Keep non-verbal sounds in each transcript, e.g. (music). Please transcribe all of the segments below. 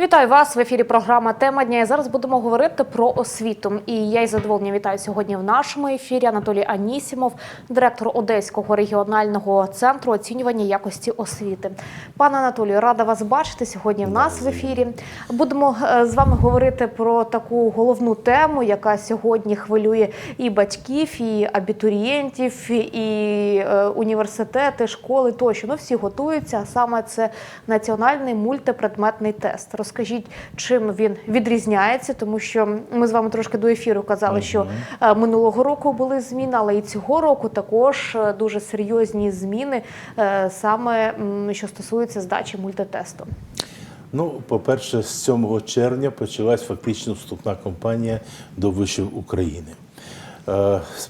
Вітаю вас в ефірі. Програма Тема дня. І зараз будемо говорити про освіту. І я із задоволенням вітаю сьогодні в нашому ефірі Анатолій Анісімов, директор Одеського регіонального центру оцінювання якості освіти. Пане Анатолію, рада вас бачити сьогодні в нас в ефірі. Будемо е, з вами говорити про таку головну тему, яка сьогодні хвилює і батьків, і абітурієнтів, і е, університети, школи тощо. Ну всі готуються. Саме це національний мультипредметний тест. Розкажіть, чим він відрізняється, тому що ми з вами трошки до ефіру казали, що е, минулого року були зміни, але і цього року також е, дуже серйозні зміни, е, саме що стосується здачі мультитесту. Ну, по-перше, з 7 червня почалась фактично вступна кампанія до вишів України.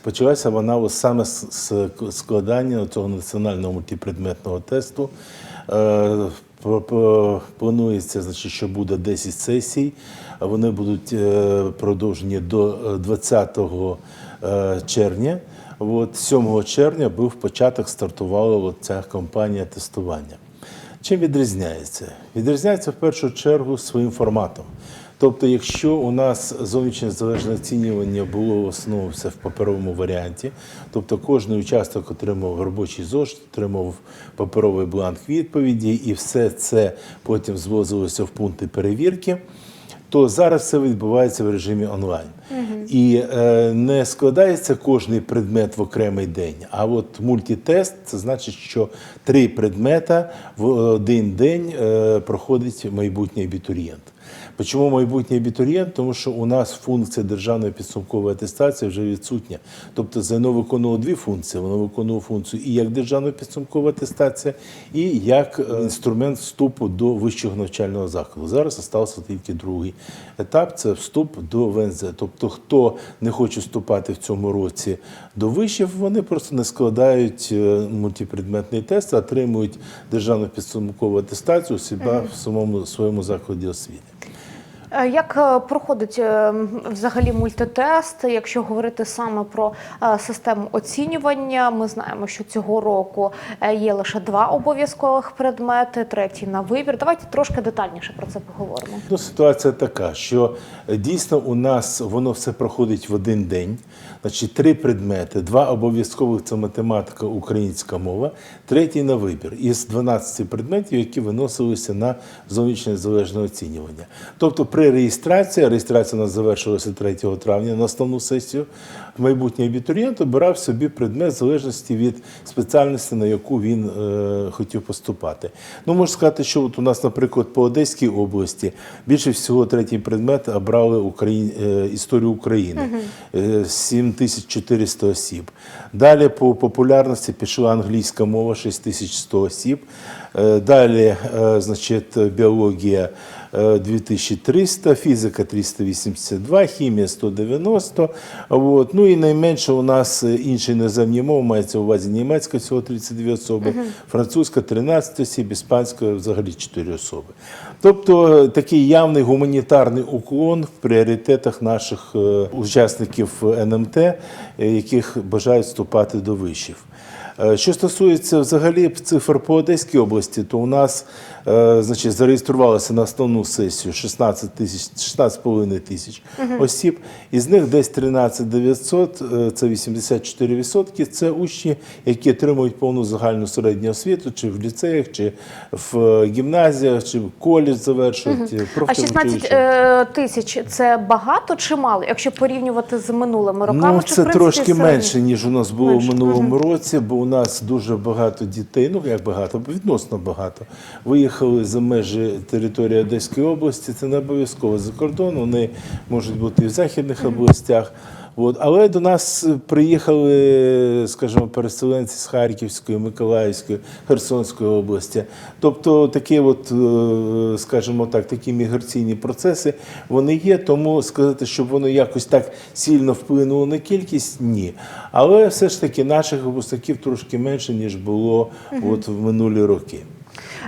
Почалася вона саме з складання цього національного мультипредметного тесту. Е, Планується, значить, що буде 10 сесій. Вони будуть е, продовжені до е, 20 е, червня. От 7 червня був початок, стартувала ця кампанія тестування. Чим відрізняється? Відрізняється в першу чергу своїм форматом. Тобто, якщо у нас зовнішнє залежне оцінювання було все в паперовому варіанті, тобто кожен учасник отримав робочий зошит, отримав паперовий бланк відповіді, і все це потім звозилося в пункти перевірки, то зараз все відбувається в режимі онлайн. І е, не складається кожний предмет в окремий день. А от мультитест це значить, що три предмета в один день е, проходить майбутній абітурієнт. Чому майбутній абітурієнт? Тому що у нас функція державної підсумкової атестації вже відсутня. Тобто ЗНО виконувало дві функції. Воно виконувало функцію і як державна підсумкова атестація, і як е, інструмент вступу до вищого навчального закладу. Зараз залишився тільки другий етап це вступ до ВНЗ. Тобто, хто не хоче вступати в цьому році до вишів, вони просто не складають е, мультипредметний тест, а отримують державну підсумкову атестацію у себе в самому своєму закладі освіти. Е, Як е, проходить е, взагалі мультитест, якщо говорити саме про систему оцінювання? Ми знаємо, що цього року є лише два обов'язкових предмети, третій на вибір. Давайте трошки детальніше про це поговоримо. Ну, ситуація така, що дійсно у нас воно все проходить в один день. Значить, три предмети, два обов'язкових це математика, українська мова, третій на вибір із 12 предметів, які виносилися на зовнішнє залежне оцінювання. Тобто при реєстрації, реєстрація у нас завершилася 3 травня на основну сесію, майбутній абітурієнт обирав собі предмет в залежності від спеціальності, на яку він е, хотів поступати. Ну, можу сказати, що от у нас, наприклад, по Одеській області більше всього третій предмет обрали Україн... е, історію України. Е, 7400 осіб. Далі по популярності пішла англійська мова 6100 осіб. Е, Далі, е, значить, біологія 2300, фізика 382, хімія 190. От. Ну і найменше у нас е, інші іноземні мови, мається у увазі німецька всього 32 особи, французька 13 осіб, іспанська взагалі 4 особи. Тобто е, такий явний гуманітарний уклон в пріоритетах наших е, учасників НМТ, яких бажають вступати до вишів. Що стосується взагалі цифр по Одеській області, то у нас значить, зареєструвалося на основну сесію 16 тисяч 16,5 тисяч осіб. Із них десь 13 900, е, це 84%, це учні, які отримують повну загальну середню освіту, чи в ліцеях, чи в е, гімназіях, чи в коледж завершують. е, А 16 е, тисяч це багато чи мало, якщо порівнювати з минулими роками? Ну, чи, це в принципі, трошки середньо? менше, ніж у нас було Менше, в минулому році, бо у нас дуже багато дітей, ну як багато, відносно багато, виїхали за межі території Одеської області. Це не обов'язково за кордон, вони можуть бути і в західних областях. От. Але до нас приїхали, скажімо, переселенці з Харківської, Миколаївської, Херсонської області. Тобто такі, от, е, скажімо так, такі міграційні процеси вони є, тому сказати, щоб воно якось так сильно вплинуло на кількість, ні. Але все ж таки наших випускників трошки менше, ніж було от, в минулі роки.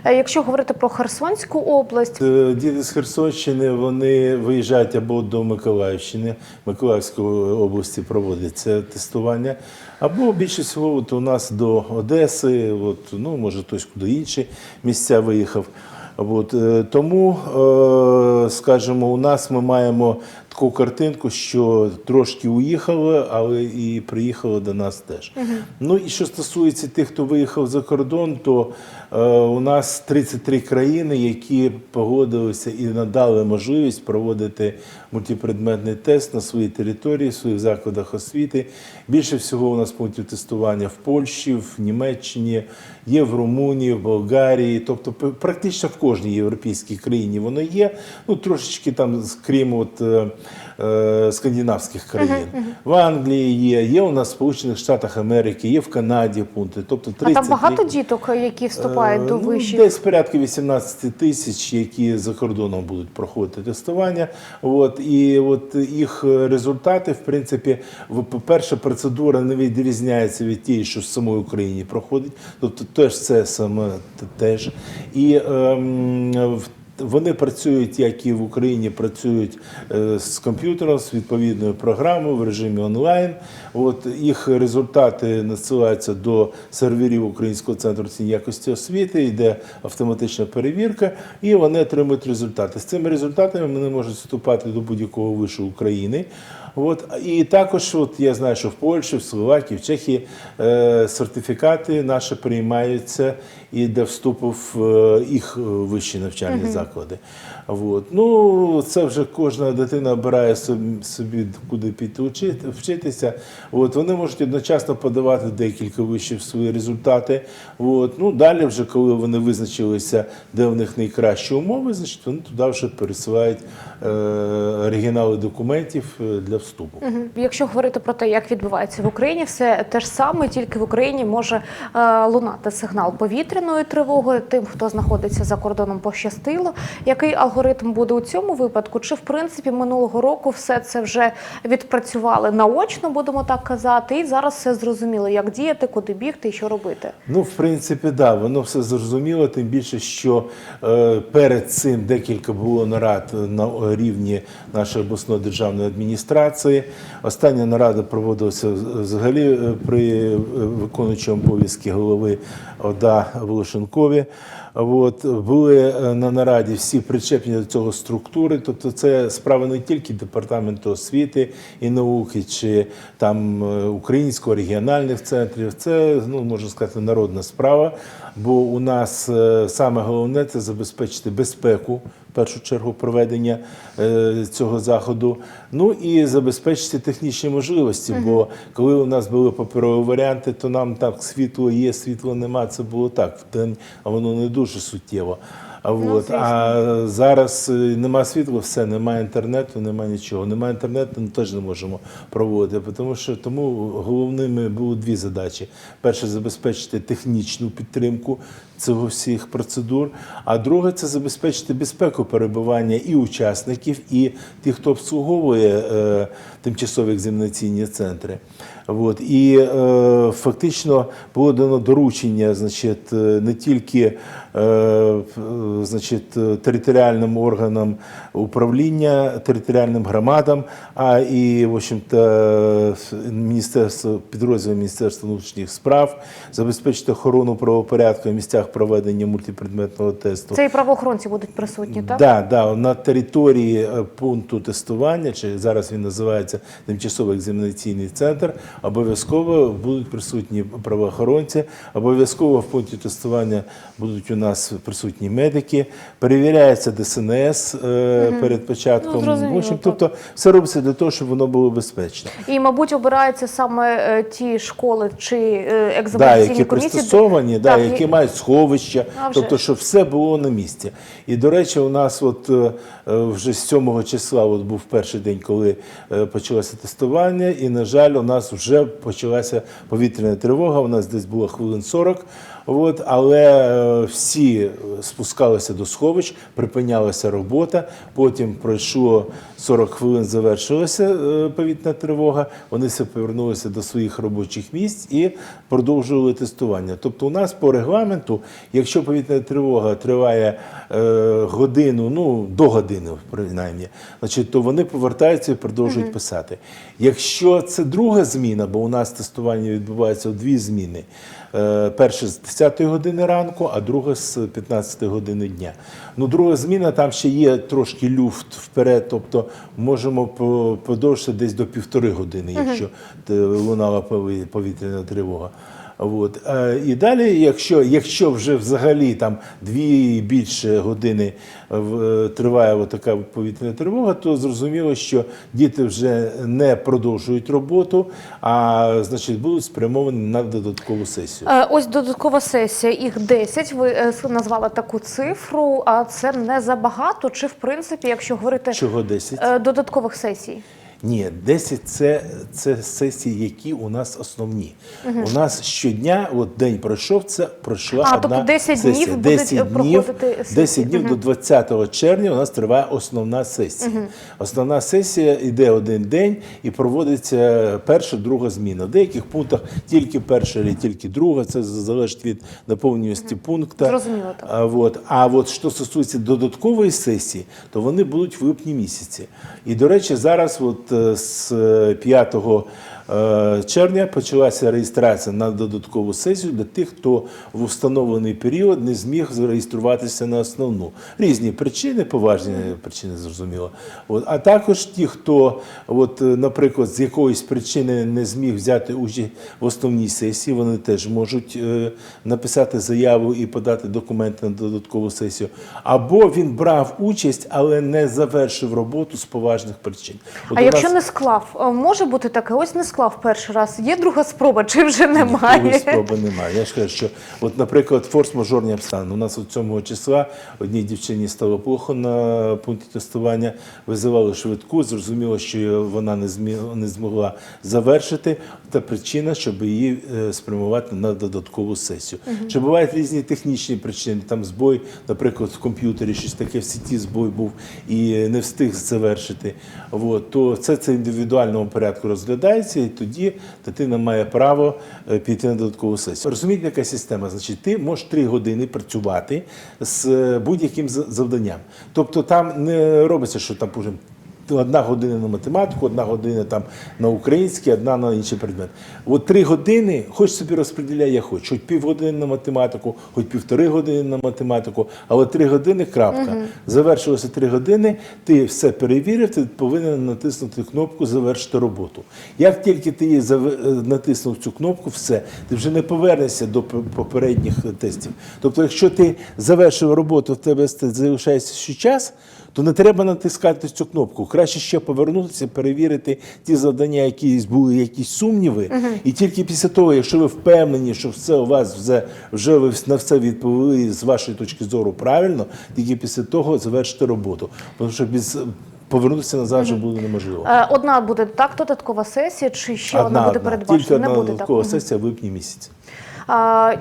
Е, Якщо говорити про Херсонську область, Е, Діти з Херсонщини вони виїжджають або до Миколаївщини, Миколаївської області проводиться тестування, або більше всього у нас до Одеси, от, ну може хтось куди інші місця виїхав. От, е, тому, скажімо, у нас ми маємо таку картинку, що трошки уїхали, але і приїхали до нас теж. Ну і що стосується тих, хто виїхав за кордон, то е, у нас 33 країни, які погодилися і надали можливість проводити мультипредметний тест на своїй території, в своїх закладах освіти. Більше всього у нас пунктів тестування в Польщі, в Німеччині, є в Румунії, в Болгарії, тобто практично в кожній європейській країні воно є. Ну трошечки там, крім от, е, е, скандинавських країн. В Англії є, є у нас в Сполучених Штатах Америки, є в Канаді пункти. Тобто А там багато діток, які вступають Е, до ну, вишів? Десь порядка 18 тисяч, які за кордоном будуть проходити тестування. От, і от їх результати, в принципі, по-перше, процедура не відрізняється від тієї, що в самій Україні проходить. Тобто теж це саме теж. І ем, в- вони працюють, як і в Україні, працюють е, з комп'ютером, з відповідною програмою в режимі онлайн. От їх результати надсилаються до серверів Українського центру якості освіти, йде автоматична перевірка, і вони отримують результати. З цими результатами вони можуть вступати до будь-якого вишу України. От і також, от я знаю, що в Польщі, в Словакії, в Чехії е, сертифікати наші приймаються і для вступу в е, їх е, вищі навчальні заклади. От. Ну, це вже кожна дитина обирає собі, собі куди піти вчити- вчитися. От. Вони можуть одночасно подавати декілька вишів свої результати. От. Ну, далі, вже, коли вони визначилися, де в них найкращі умови, значить вони туди вже пересилають оригінали документів е, для вступу. Якщо говорити про те, як відбувається в Україні, все те ж саме, тільки в Україні може е, лунати сигнал повітряної тривоги. Тим, хто знаходиться за кордоном, пощастило. Який алгоритм буде у цьому випадку? Чи в принципі минулого року все це вже відпрацювали наочно, будемо так казати, і зараз все зрозуміло, як діяти, куди бігти і що робити? Ну, в принципі, да, воно все зрозуміло, тим більше, що е, перед цим декілька було нарад на рівні нашої обласної державної адміністрації. Остання нарада проводилася взагалі е, при е, виконуючому обов'язки голови ОДА Волошенкові. От, були е, на нараді всі причеплені до цього структури, тобто це справа не тільки департаменту освіти і науки, чи там українського регіональних центрів. Це ну можна сказати народна справа. Бо у нас е, саме головне це забезпечити безпеку. В першу чергу проведення е, цього заходу, ну і забезпечити технічні можливості. Бо коли у нас були паперові варіанти, то нам так світло є, світло нема. Це було так в день, а воно не дуже суттєво. А, Ну, от, звісно. а зараз е, нема світла, все, немає інтернету, немає нічого. Немає інтернету, ми теж не можемо проводити. Тому що тому головними були дві задачі: перше забезпечити технічну підтримку цього всіх процедур. А друге це забезпечити безпеку перебування і учасників, і тих, хто обслуговує е, тимчасові екзаменаційні центри. От. І е, фактично було дано доручення, значить, е, не тільки е, значить, територіальним органам управління, територіальним громадам, а і в общем-то, міністерство підрозділ Міністерства внутрішніх справ забезпечити охорону правопорядку в місцях проведення мультипредметного тесту. Це і правоохоронці будуть присутні, так? Да, да, на території е, пункту тестування, чи зараз він називається тимчасовий екзаменаційний центр, обов'язково будуть присутні правоохоронці, обов'язково в пункті тестування будуть у нас присутні медики, перевіряється ДСНС е, перед початком. Ну, в общем, тобто все робиться для того, щоб воно було безпечно. І, мабуть, обираються саме е, ті школи чи е, Да, які комісії. пристосовані, да, Так, які і- мають сховища, А вже тобто, щоб все було на місці. І до речі, у нас от е, вже з 7 числа от був перший день, коли почалося тестування, і, на жаль, у нас вже почалася повітряна тривога. У нас десь було хвилин 40. От, але е, всі спускалися до сховищ, припинялася робота. Потім пройшло 40 хвилин, завершилася е, повітряна тривога. Вони все повернулися до своїх робочих місць і продовжували тестування. Тобто, у нас по регламенту, якщо повітряна тривога триває е, годину, ну до години, принаймні, значить, то вони повертаються і продовжують писати. Якщо це друга зміна, бо у нас тестування відбувається у дві зміни. Е, Перше з 10 години ранку, а друге з 15 години дня. Ну, друга зміна, там ще є трошки люфт вперед, тобто можемо по- подовжити десь до півтори години, якщо лунала пові- повітряна тривога. От. І далі, якщо, якщо вже взагалі там дві і більше години е, триває така повітряна тривога, то зрозуміло, що діти вже не продовжують роботу, а значить будуть спрямовані на додаткову сесію. Е, Ось додаткова сесія, їх 10, ви е, назвали таку цифру, а це не забагато, чи в принципі, якщо говорити Чого 10? е, додаткових сесій? Ні, 10 це, це сесії, які у нас основні. У нас щодня, от день пройшов, це пройшла А, одна тобто 10 сесія. будуть, 10 е, днів, сесії. 10 днів до 20 червня у нас триває основна сесія. Основна сесія йде один день і проводиться перша, друга зміна. В деяких пунктах тільки перша, або тільки друга, це залежить від наповнюваності пункту. Зрозуміло, так. А от, а от що стосується додаткової сесії, то вони будуть в липні місяці. І, до речі, зараз от з е, 5 е, червня почалася реєстрація на додаткову сесію для тих, хто в установлений період не зміг зареєструватися на основну. Різні причини, поважні причини, зрозуміло. От, а також ті, хто, от, е, наприклад, з якоїсь причини не зміг взяти участь в основній сесії, вони теж можуть е, написати заяву і подати документи на додаткову сесію. Або він брав участь, але не завершив роботу з поважних причин. От А якщо нас не склав, е, може бути таке, ось не склав перший раз, є друга спроба, чи вже немає? другої спроби немає. Я ж кажу, що, от, наприклад, форс-мажорні обставини. У нас от 7 числа одній дівчині стало плохо на пункті тестування, визивали швидку, зрозуміло, що вона не змі- не змогла завершити. Та причина, щоб її е, спрямувати на додаткову сесію. Чи бувають різні технічні причини? Там збой, наприклад, в комп'ютері щось таке в сіті збой був і не встиг завершити. От, то це, це індивідуальному порядку розглядається, і тоді дитина має право е, піти на додаткову сесію. Розумієте, яка система? Значить, ти можеш три години працювати з е, будь-яким за- завданням. Тобто там не робиться, що там Одна година на математику, одна година там на український, одна на інший предмет. От три години, хоч собі розподіляй, як хоч, хоч півгодини на математику, хоч півтори години на математику, але три години крапка. Завершилося три години, ти все перевірив, ти повинен натиснути кнопку Завершити роботу. Як тільки ти її зав- е, натиснув цю кнопку, все, ти вже не повернешся до попередніх тестів. Тобто, якщо ти завершив роботу, в тебе залишається ще час, то не треба натискати цю кнопку. Краще ще повернутися, перевірити ті завдання, які були якісь сумніви. І тільки після того, якщо ви впевнені, що все у вас вже, вже ви на все відповіли з вашої точки зору правильно, тільки після того завершити роботу. Тому що без повернутися назад вже буде неможливо. Е, Одна буде так додаткова сесія, чи ще одна, буде передбачена? тільки одна не буде додаткова так. сесія в липні місяці.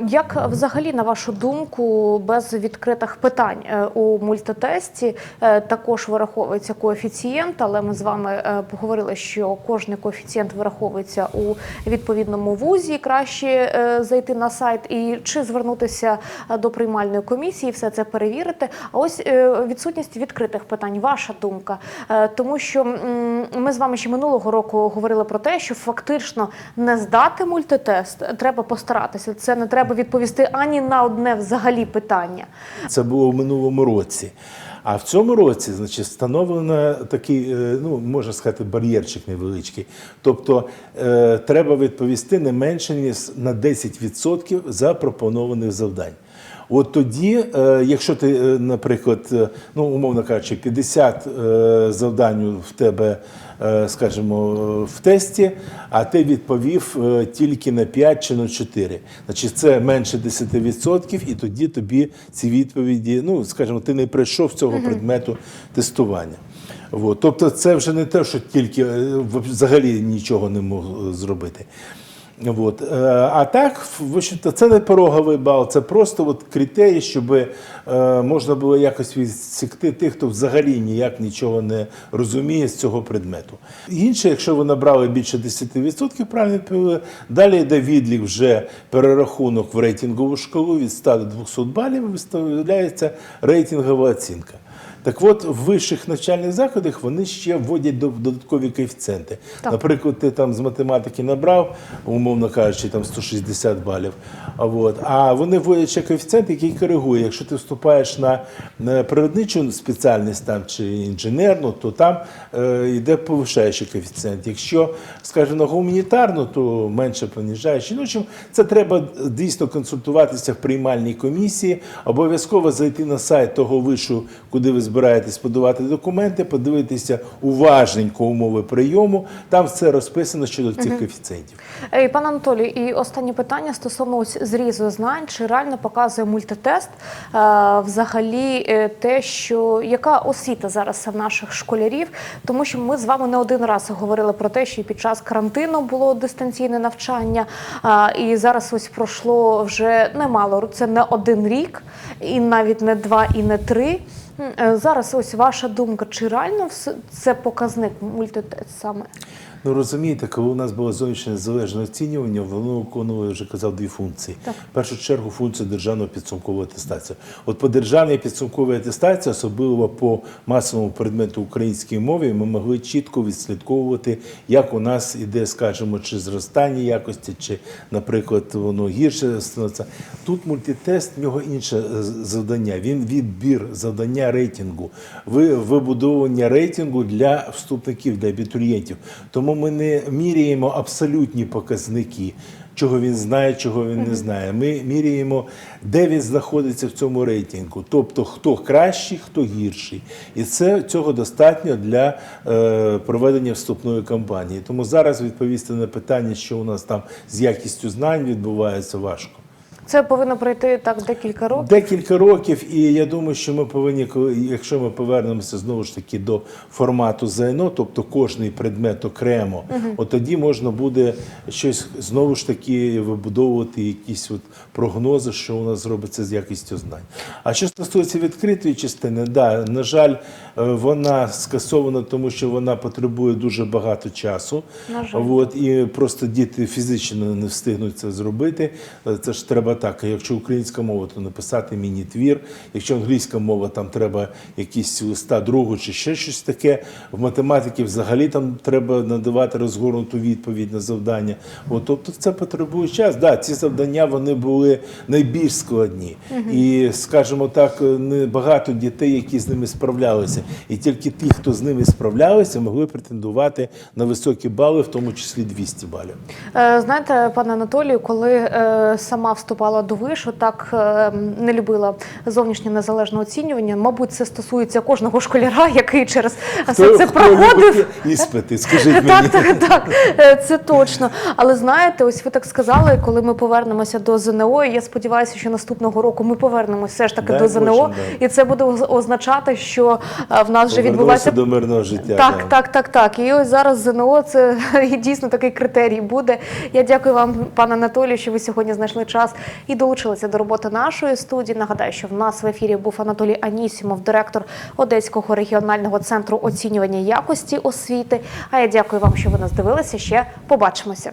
Як взагалі, на вашу думку, без відкритих питань е, у мультитесті е, також вираховується коефіцієнт, але ми з вами е, поговорили, що кожний коефіцієнт вираховується у відповідному вузі. Краще зайти на сайт і чи звернутися до приймальної комісії, все це перевірити. А ось відсутність відкритих питань, ваша думка, тому що ми з вами ще минулого року говорили про те, що фактично не здати мультитест треба постаратися. Це не треба відповісти ані на одне взагалі питання. Це було в минулому році. А в цьому році, значить, встановлено такий, е, ну можна сказати, бар'єрчик невеличкий. Тобто е, треба відповісти не менше ніж на 10% запропонованих завдань. От тоді, е, якщо ти, е, наприклад, е, ну умовно кажучи, 50 е, завдань в тебе, скажімо, в тесті, а ти відповів е, тільки на 5 чи на 4. Значить, це менше 10%, і тоді тобі ці відповіді, ну скажімо, ти не пройшов цього предмету тестування. От. Тобто, це вже не те, що тільки е, взагалі нічого не мог е, зробити. От. Е, А так, це не пороговий бал, це просто от критерій, щоб е, можна було якось відсікти тих, хто взагалі ніяк нічого не розуміє з цього предмету. Інше, якщо ви набрали більше 10%, правильно відповіли, далі йде відлік вже перерахунок в рейтингову шкалу від 100 до 200 балів, виставляється рейтингова оцінка. Так от, в вищих навчальних закладах вони ще вводять додаткові коефіцієнти. Так. Наприклад, ти там з математики набрав, умовно кажучи, там 160 балів. А, от, а вони вводять ще коефіцієнт, який коригує. Якщо ти вступаєш на, природничу спеціальність там, чи інженерну, то там е, йде повишаючий коефіцієнт. Якщо, скажімо, на гуманітарну, то менше поніжаючий. Ну, общем, це треба дійсно консультуватися в приймальній комісії, обов'язково зайти на сайт того вишу, куди ви збираєтесь подавати документи, подивитися уважненько умови прийому. Там все розписано щодо цих коефіцієнтів. Ей, пане Анатолій, і останнє питання стосовно ось зрізу знань. Чи реально показує мультитест е, взагалі е, те, що яка освіта зараз в наших школярів? Тому що ми з вами не один раз говорили про те, що і під час карантину було дистанційне навчання, а, і зараз ось пройшло вже немало. Це не один рік, і навіть не два, і не три. Е, Зараз ось ваша думка, чи реально це показник мультитест саме? Ну розумієте, коли у нас було зовнішнє незалежне оцінювання, воно виконувало, я вже казав, дві функції. Так. В першу чергу функцію державної підсумкової атестації. От по державній підсумковій атестації, особливо по масовому предмету української мови, ми могли чітко відслідковувати, як у нас іде, скажімо, чи зростання якості, чи, наприклад, воно гірше становиться. Тут мультитест, в нього інше е, завдання. Він відбір завдання рейтингу, ви- вибудовування рейтингу для вступників, для абітурієнтів. Тому ми не міряємо абсолютні показники. Чого він знає, чого він не знає. Ми міряємо, де він знаходиться в цьому рейтингу, тобто хто кращий, хто гірший. І це цього достатньо для е, проведення вступної кампанії. Тому зараз відповісти на питання, що у нас там з якістю знань відбувається, важко. Це повинно пройти так декілька років. Декілька років, і я думаю, що ми повинні, якщо ми повернемося знову ж таки до формату ЗНО, тобто кожний предмет окремо, от тоді можна буде щось знову ж таки вибудовувати якісь от прогнози, що у нас зробиться з якістю знань. А що стосується відкритої частини, да, на жаль, е, вона скасована, тому що вона потребує дуже багато часу. На жаль. От, і просто діти фізично не встигнуть це зробити. Е, Це ж треба так. Якщо українська мова, то написати міні-твір. Якщо англійська мова, там треба якісь листа другу чи ще щось таке. В математиці взагалі там треба надавати розгорнуту відповідь на завдання. От, тобто це потребує час. Да, ці завдання вони були найбільш складні. І, скажімо так, не багато дітей, які з ними справлялися. І тільки ті, хто з ними справлялися, могли претендувати на високі бали, в тому числі 200 балів. Е, Знаєте, пане Анатолію, коли е, сама вступала до вишу, так е, не любила зовнішнє незалежне оцінювання. Мабуть, це стосується кожного школяра, який через все це проходив. іспити? Скажіть (laughs) мені. Так, так, так, е, це точно. Але знаєте, ось ви так сказали, коли ми повернемося до ЗНО, і я сподіваюся, що наступного року ми повернемося все ж таки Дай до ЗНО, да. і це буде означати, що е, в нас вже відбувається до мирного життя. так, да. так, так, так. І ось зараз ЗНО це (laughs) дійсно такий критерій буде. Я дякую вам, пане Анатолію, що ви сьогодні знайшли час і долучилися до роботи нашої студії. Нагадаю, що в нас в ефірі був Анатолій Анісімов, директор Одеського регіонального центру оцінювання якості освіти. А я дякую вам, що ви нас дивилися. Ще побачимося.